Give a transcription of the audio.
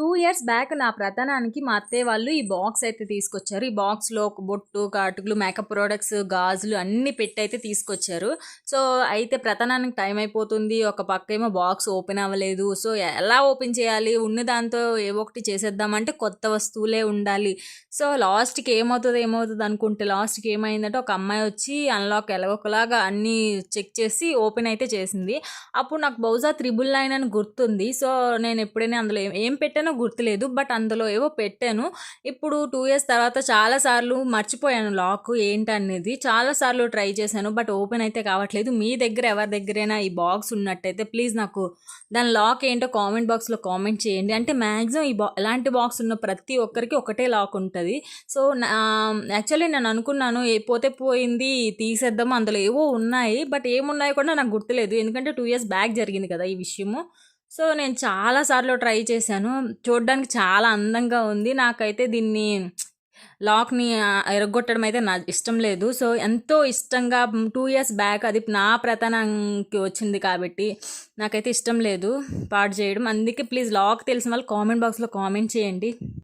Two years back నా ప్రధానానికి మా అత్తయ్య వాళ్ళు ఈ బాక్స్ అయితే తీసుకొచ్చారు. ఈ బాక్స్లో ఒక బొట్టు కాటుకులు మేకప్ ప్రోడక్ట్స్ గాజులు అన్నీ పెట్టి అయితే తీసుకొచ్చారు. సో అయితే ప్రధానానికి టైం అయిపోతుంది. ఒక పక్క ఏమో బాక్స్ ఓపెన్ అవ్వలేదు. సో ఎలా ఓపెన్ చేయాలి? ఉన్న దాంతో ఏవో ఒకటి చేసేద్దామంటే కొత్త వస్తువులే ఉండాలి. సో లాస్ట్కి ఏమవుతుంది ఏమవుతుంది అనుకుంటే లాస్ట్కి ఏమైందంటే ఒక అమ్మాయి వచ్చి అన్లాక్ ఎలాగొకలాగా అన్నీ చెక్ చేసి ఓపెన్ అయితే చేసింది. అప్పుడు నాకు బహుశా త్రిబుల్ నైన్ అని గుర్తుంది. సో నేను ఎప్పుడైనా అందులో ఏం- పెట్టాను పెట్టానో గుర్తులేదు బట్ అందులో ఏవో పెట్టాను. ఇప్పుడు టూ ఇయర్స్ తర్వాత చాలాసార్లు మర్చిపోయాను లాక్ ఏంటనేది. చాలాసార్లు ట్రై చేశాను బట్ ఓపెన్ అయితే కావట్లేదు. మీ దగ్గర ఎవరి దగ్గరైనా ఈ బాక్స్ ఉన్నట్టయితే ప్లీజ్ నాకు దాని లాక్ ఏంటో కామెంట్ బాక్స్లో కామెంట్ చేయండి. అంటే మ్యాక్సిమం ఈ బా ఎలాంటి బాక్స్ ఉన్న ప్రతి ఒక్కరికి ఒకటే లాక్ ఉంటుంది. సో యాక్చువల్లీ నేను అనుకున్నాను ఏ పోతే పోయింది తీసేద్దాం అందులో ఏవో ఉన్నాయి బట్ ఏమున్నాయో కూడా నాకు గుర్తులేదు. ఎందుకంటే టూ ఇయర్స్ బ్యాక్ జరిగింది కదా ఈ విషయము. సో నేను చాలాసార్లు ట్రై చేశాను. చూడడానికి చాలా అందంగా ఉంది. నాకైతే దీన్ని లాక్ని ఎరగొట్టడం అయితే నా ఇష్టం లేదు. సో ఎంతో ఇష్టంగా టూ ఇయర్స్ బ్యాక్ అది నా ప్రధానంకి వచ్చింది కాబట్టి నాకైతే ఇష్టం లేదు పాడు చేయడం. అందుకే ప్లీజ్ లాక్ తెలిసిన వాళ్ళు కామెంట్ బాక్స్లో కామెంట్ చేయండి.